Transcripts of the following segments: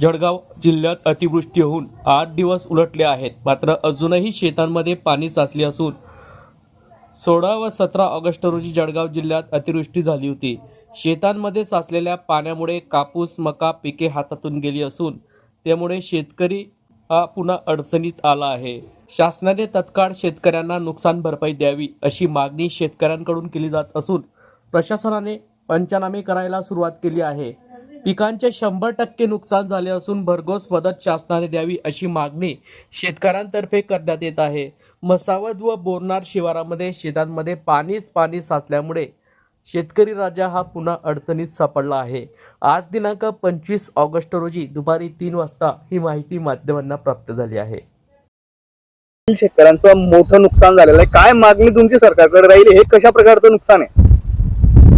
जळगाव जिल्ह्यात अतिवृष्टी होऊन आठ दिवस उलटले आहेत. मात्र अजूनही शेतांमध्ये पाणी साचले असून सोळा व सतरा ऑगस्ट रोजी जळगाव जिल्ह्यात अतिवृष्टी झाली होती. शेतांमध्ये साचलेल्या पाण्यामुळे कापूस मका पिके हातातून गेली असून त्यामुळे शेतकरी हा पुन्हा अडचणीत आला आहे. शासनाने तत्काळ शेतकऱ्यांना नुकसान भरपाई द्यावी अशी मागणी शेतकऱ्यांकडून केली जात असून प्रशासनाने पंचनामे करायला सुरुवात केली आहे. पिकांचे शंभर टक्के नुकसान झाले असून भरघोस मदत शासनाने द्यावी अशी मागणी शेतकऱ्यांतर्फे करण्यात येत आहे. मसावद व बोरनार शिवारामध्ये शेतांमध्ये पाणीच पाणी साचल्यामुळे शेतकरी राजा हा पुन्हा अडचणीत सापडला आहे. आज दिनांक पंचवीस ऑगस्ट रोजी दुपारी तीन वाजता ही माहिती माध्यमांना प्राप्त झाली आहे. शेतकऱ्यांचं मोठं नुकसान झालेलं आहे. काय मागणी तुमची सरकारकडे राहील? हे कशा प्रकारचं नुकसान आहे?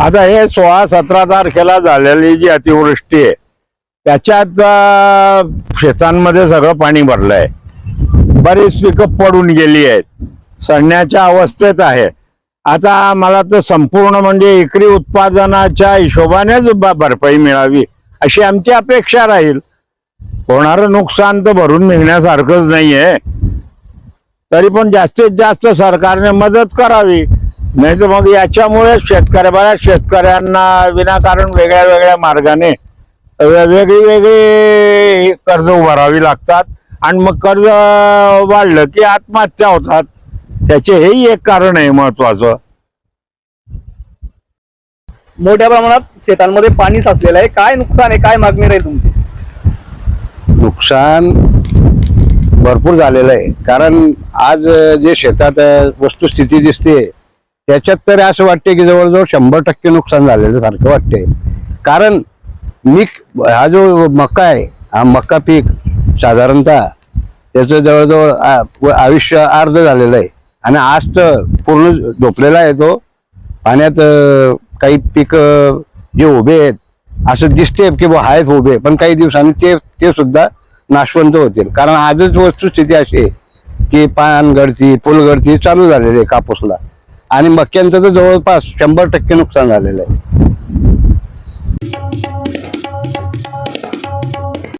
आता हे सोळा सतरा तारखेला झालेली जी अतिवृष्टी आहे त्याच्यात शेतांमध्ये सगळं पाणी भरलंय. बरीच पिकं पडून गेली आहेत. सडण्याच्या अवस्थेत आहे. आता मला तर संपूर्ण म्हणजे एकरी उत्पादनाच्या हिशोबानेच भरपाई मिळावी अशी आमची अपेक्षा राहील. होणारं नुकसान तर भरून निघण्यासारखंच आहे तरी पण जास्तीत जास्त सरकारने मदत करावी. नाही तर मग याच्यामुळे शेतकऱ्या बऱ्याच शेतकऱ्यांना विनाकारण वेगळ्या वेगळ्या मार्गाने वेगळी वेगळी कर्ज उभारावी लागतात आणि मग कर्ज वाढलं की आत्महत्या होतात. त्याचे हेही एक कारण आहे महत्वाचं. मोठ्या प्रमाणात शेतांमध्ये पाणी साचलेलं आहे. काय नुकसान आहे? काय मागणी राहील तुमची? नुकसान भरपूर झालेलं आहे. कारण आज जे शेतात वस्तुस्थिती दिसते त्याच्यात तर असं वाटते की जवळजवळ शंभर टक्के नुकसान झालेलं सारखं वाटते कारण मी हा जो मका आहे हा मका पीक साधारणतः त्याचं जवळजवळ आ- व आयुष्य अर्ध झालेलं आहे. आणि आज तर पूर्ण झोपलेला आहे तो. पाण्यात काही पीक जे उभे आहेत असं दिसते की बुवा आहेत उभे पण काही दिवसांनी ते ते सुद्धा नाशवंत होतील. कारण आजच वस्तुस्थिती अशी आहे की पान गळती फुल गळती चालू झालेली आहे कापूसला. आणि मक्यांचं तर जवळपास शंभर टक्के नुकसान झालेलं आहे.